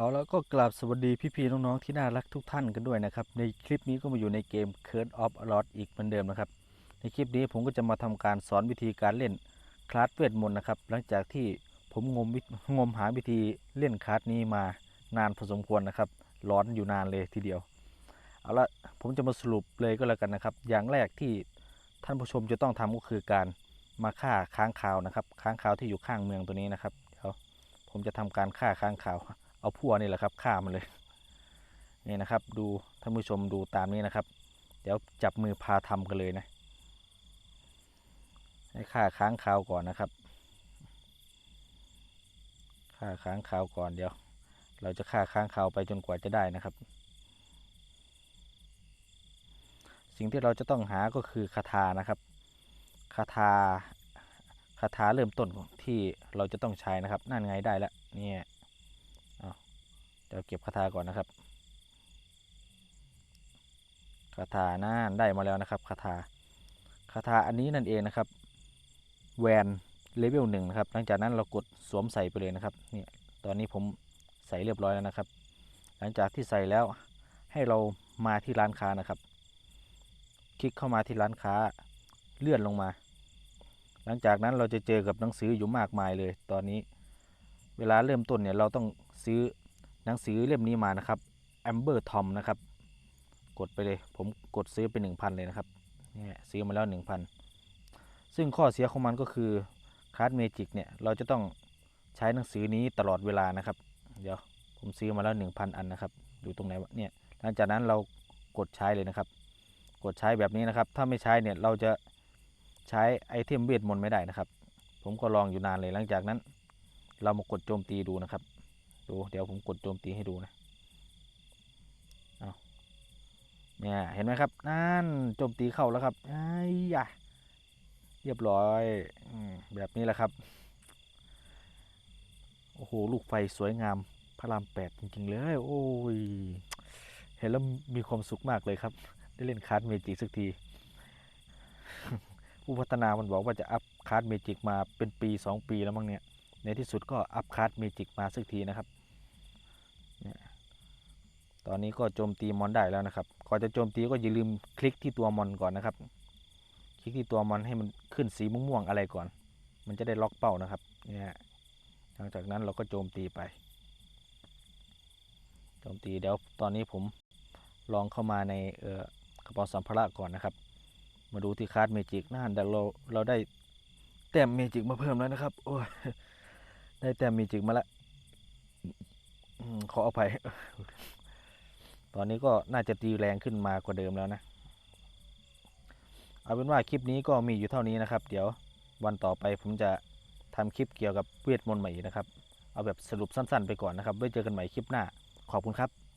เอาแล้วก็กราบสวัสดีพี่ๆน้องๆที่น่ารักทุกท่านกันด้วยนะครับ ในคลิปนี้ก็มาอยู่ในเกม Curse of l o t อีกเหมือนเดิมนะครับ ในคลิปนี้ผมก็จะมาทำการสอนวิธีการเล่นคลาสเวทมนต์นะครับหลังจากที่ผมงมงมหาวิธีเล่นคลาสนี้มานานพอสมควรนะครับร้อนอยู่นานเลยทีเดียวเอาละผมจะมาสรุปเลยก็แล้วกันนะครับ อย่างแรกที่ท่านผู้ชมจะต้องทำก็คือการมาฆ่าค้างคาวนะครับ ค้างคาวที่อยู่ข้างเมืองตัวนี้นะครับเดี๋ยวผมจะทำการฆ่าค้างคาว เอาพั่วนี่แหละครับฆ่ามันเลยนี่นะครับ ดูท่านผู้ชมดูตามนี้นะครับ เดี๋ยวจับมือพาทำกันเลยนะให้ฆ่าค้างคาวก่อนนะครับฆ่าค้างคาวก่อนเดี๋ยว เราจะฆ่าค้างคาวไปจนกว่าจะได้นะครับ สิ่งที่เราจะต้องหาก็คือคาถานะครับคาถาคาถาเริ่มต้นที่เราจะต้องใช้นะครับ นั่นไงได้แล้วเนี่ย เดี๋ยวเก็บคาถาก่อนนะครับคาถาน่านได้มาแล้วนะครับคาถาคาถาอันนี้นั่นเองนะครับ แวนเลเวลหนึ่งนะครับ หลังจากนั้นเรากดสวมใส่ไปเลยนะครับ เนี่ย ตอนนี้ผมใส่เรียบร้อยแล้วนะครับ หลังจากที่ใส่แล้วให้เรามาที่ร้านค้านะครับ คลิกเข้ามาที่ร้านค้าเลื่อนลงมา หลังจากนั้นเราจะเจอกับหนังสืออยู่มากมายเลย ตอนนี้ เวลาเริ่มต้นเนี่ยเราต้องซื้อ หนังสือเล่มนี้มานะครับ Amber Tom นะครับ กดไปเลย ผมกดซื้อไป 1,000 เลยนะครับเนี่ยซื้อมาแล้ว 1,000 ซึ่งข้อเสียของมันก็คือคาร์ดเมจิกเนี่ยเราจะต้องใช้หนังสือนี้ตลอดเวลานะครับ เดี๋ยวผมซื้อมาแล้ว 1,000 อันนะครับ อยู่ตรงไหนวะเนี่ยหลังจากนั้นเรากดใช้เลยนะครับ กดใช้แบบนี้นะครับ ถ้าไม่ใช้เนี่ยเราจะใช้ไอเทมเวทมนต์ไม่ได้นะครับ ผมก็ลองอยู่นานเลยหลังจากนั้น เรามากดโจมตีดูนะครับ ดูเดี๋ยวผมกดโจมตีให้ดูนะเอาเนี่ยเห็นไหมครับ นั่นโจมตีเข้าแล้วครับไอ้ยะเรียบร้อยอแบบนี้แหละครับ โอ้โห ลูกไฟสวยงามพระรามแปดจริงๆเลย โอ้ย เห็นแล้วมีความสุขมากเลยครับ ได้เล่นคาร์ดเมจิกสักที ผู้พัฒนามันบอกว่าจะอัพคาร์ดเมจิกมาเป็นปี 2 ปีแล้วมั้งเนี่ย ในที่สุดก็อัพคาร์ดเมจิกมาสักทีนะครับ ตอนนี้ก็โจมตีมอนได้แล้วนะครับ ก่อนจะโจมตีก็อย่าลืมคลิกที่ตัวมอนก่อนนะครับ คลิกที่ตัวมอนให้มันขึ้นสีม่วงๆอะไรก่อน มันจะได้ล็อกเป้านะครับ เนี่ยหลังจากนั้นเราก็โจมตีไป โจมตีเดี๋ยวตอนนี้ผมลองเข้ามาในเอ่อกระเป๋าสัมภาระก่อนนะครับ มาดูที่คาร์ดเมจิกนั่นแต่เราเราได้แต้มเมจิกมาเพิ่มแล้วนะครับ โอ้ย ได้แต้มเมจิกมาแล้วขออภัย ตอนนี้ก็น่าจะตีแรงขึ้นมากว่าเดิมแล้วนะ เอาเป็นว่าคลิปนี้ก็มีอยู่เท่านี้นะครับ เดี๋ยววันต่อไปผมจะทำคลิปเกี่ยวกับเวทมนต์ใหม่นะครับ เอาแบบสรุปสั้นๆไปก่อนนะครับ ไว้เจอกันใหม่คลิปหน้า ขอบคุณครับ